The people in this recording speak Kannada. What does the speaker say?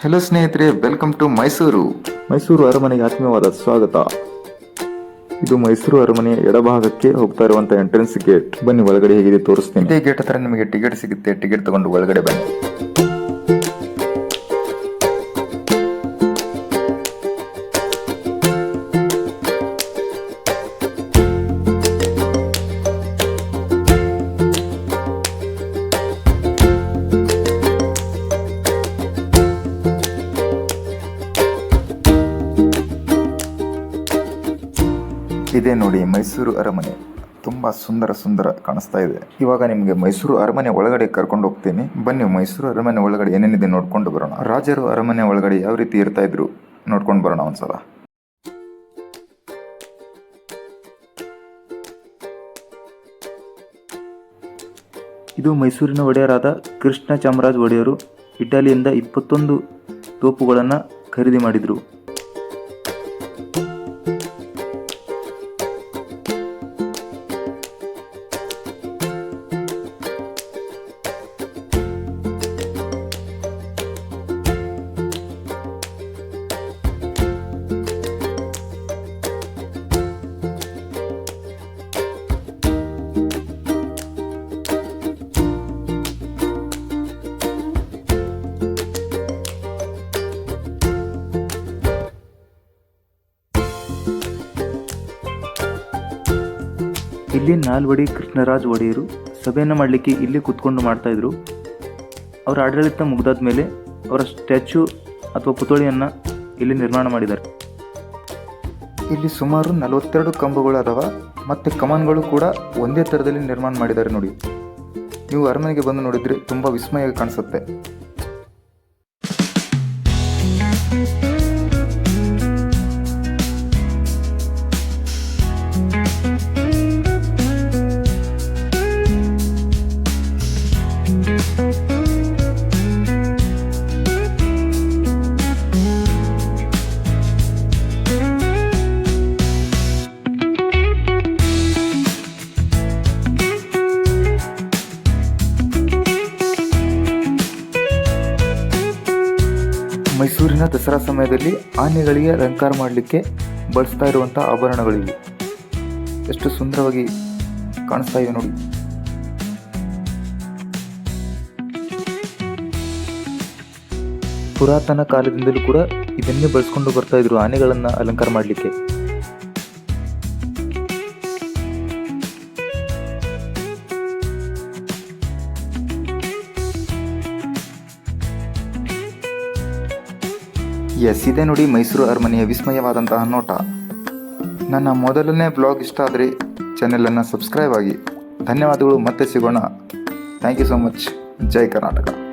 ಹಲೋ ಸ್ನೇಹಿತರೆ ವೆಲ್ಕಮ್ ಟು ಮೈಸೂರು ಮೈಸೂರು ಅರಮನೆಗೆ ಆತ್ಮೀಯವಾದ ಸ್ವಾಗತ. ಇದು ಮೈಸೂರು ಅರಮನೆಯ ಎಡಭಾಗಕ್ಕೆ ಹೋಗ್ತಾ ಇರುವಂತ ಎಂಟ್ರೆನ್ಸ್ ಗೇಟ್ ಬನ್ನಿ ಒಳಗಡೆ ಹೇಗಿದೆ ತೋರಿಸ್ತೀನಿ. ಇದೇ ಗೇಟ್ ಹತ್ರ ನಿಮಗೆ ಟಿಕೆಟ್ ಸಿಗುತ್ತೆ. ಟಿಕೆಟ್ ತಗೊಂಡು ಒಳಗಡೆ ಬನ್ನಿ. ಇದೇ ನೋಡಿ, ಮೈಸೂರು ಅರಮನೆ. ತುಂಬಾ ಸುಂದರ ಸುಂದರ ಕಾಣಿಸ್ತಾ ಇದೆ. ಇವಾಗ ನಿಮಗೆ ಮೈಸೂರು ಅರಮನೆ ಒಳಗಡೆ ಕರ್ಕೊಂಡು ಹೋಗ್ತೀನಿ. ಬನ್ನಿ, ಮೈಸೂರು ಅರಮನೆ ಒಳಗಡೆ ಏನೇನಿದೆ ನೋಡ್ಕೊಂಡು ಬರೋಣ. ರಾಜರು ಅರಮನೆ ಒಳಗಡೆ ಯಾವ ರೀತಿ ಇರ್ತಾ ಇದ್ರು ನೋಡ್ಕೊಂಡು ಬರೋಣ ಒಂದ್ಸಲ. ಇದು ಮೈಸೂರಿನ ಒಡೆಯರಾದ ಕೃಷ್ಣ ಚಾಮರಾಜ ಒಡೆಯರು ಇಟಲಿಯಿಂದ ಇಪ್ಪತ್ತೊಂದು ತೋಪುಗಳನ್ನು ಖರೀದಿ ಮಾಡಿದರು. ಇಲ್ಲಿ ನಾಲ್ವಡಿ ಕೃಷ್ಣರಾಜ್ ಒಡೆಯರು ಸಭೆಯನ್ನು ಮಾಡಲಿಕ್ಕೆ ಇಲ್ಲಿ ಕೂತ್ಕೊಂಡು ಮಾಡ್ತಾಯಿದ್ರು ಅವರ ಆಡಳಿತ ಮುಗ್ದಾದ ಮೇಲೆ ಅವರ ಸ್ಟ್ಯಾಚ್ಯೂ ಅಥವಾ ಪುತ್ಥಳಿಯನ್ನು ಇಲ್ಲಿ ನಿರ್ಮಾಣ ಮಾಡಿದ್ದಾರೆ. ಇಲ್ಲಿ ಸುಮಾರು ನಲವತ್ತೆರಡು ಕಂಬಗಳು ಅದಾವ ಮತ್ತೆ ಕಮಾನ್ಗಳು ಕೂಡ ಒಂದೇ ಥರದಲ್ಲಿ ನಿರ್ಮಾಣ ಮಾಡಿದ್ದಾರೆ ನೋಡಿ. ನೀವು ಅರಮನೆಗೆ ಬಂದು ನೋಡಿದ್ರೆ ತುಂಬಾ ವಿಸ್ಮಯ ಕಾಣಿಸುತ್ತೆ. ಮೈಸೂರಿನ ದಸರಾ ಸಮಯದಲ್ಲಿ ಆನೆಗಳಿಗೆ ಅಲಂಕಾರ ಮಾಡಲಿಕ್ಕೆ ಬಳಸ್ತಾ ಇರುವಂಥ ಆಭರಣಗಳಿವೆ. ಎಷ್ಟು ಸುಂದರವಾಗಿ ಕಾಣಿಸ್ತಾ ಇವೆ ನೋಡಿ. ಪುರಾತನ ಕಾಲದಿಂದಲೂ ಕೂಡ ಇದನ್ನೇ ಬಳಸ್ಕೊಂಡು ಬರ್ತಾ ಇದ್ರು ಆನೆಗಳನ್ನು ಅಲಂಕಾರ ಮಾಡಲಿಕ್ಕೆ. ಎಸ್ ಇದೆ ನೋಡಿ ಮೈಸೂರು ಅರಮನೆಯ ವಿಸ್ಮಯವಾದಂತಹ ನೋಟ. ನನ್ನ ಮೊದಲನೇ ಬ್ಲಾಗ್ ಇಷ್ಟ ಆದರೆ ಚಾನೆಲನ್ನು ಸಬ್ಸ್ಕ್ರೈಬ್ ಆಗಿ. ಧನ್ಯವಾದಗಳು, ಮತ್ತೆ ಸಿಗೋಣ. ಥ್ಯಾಂಕ್ ಯು ಸೊ ಮಚ್ ಜೈ ಕರ್ನಾಟಕ.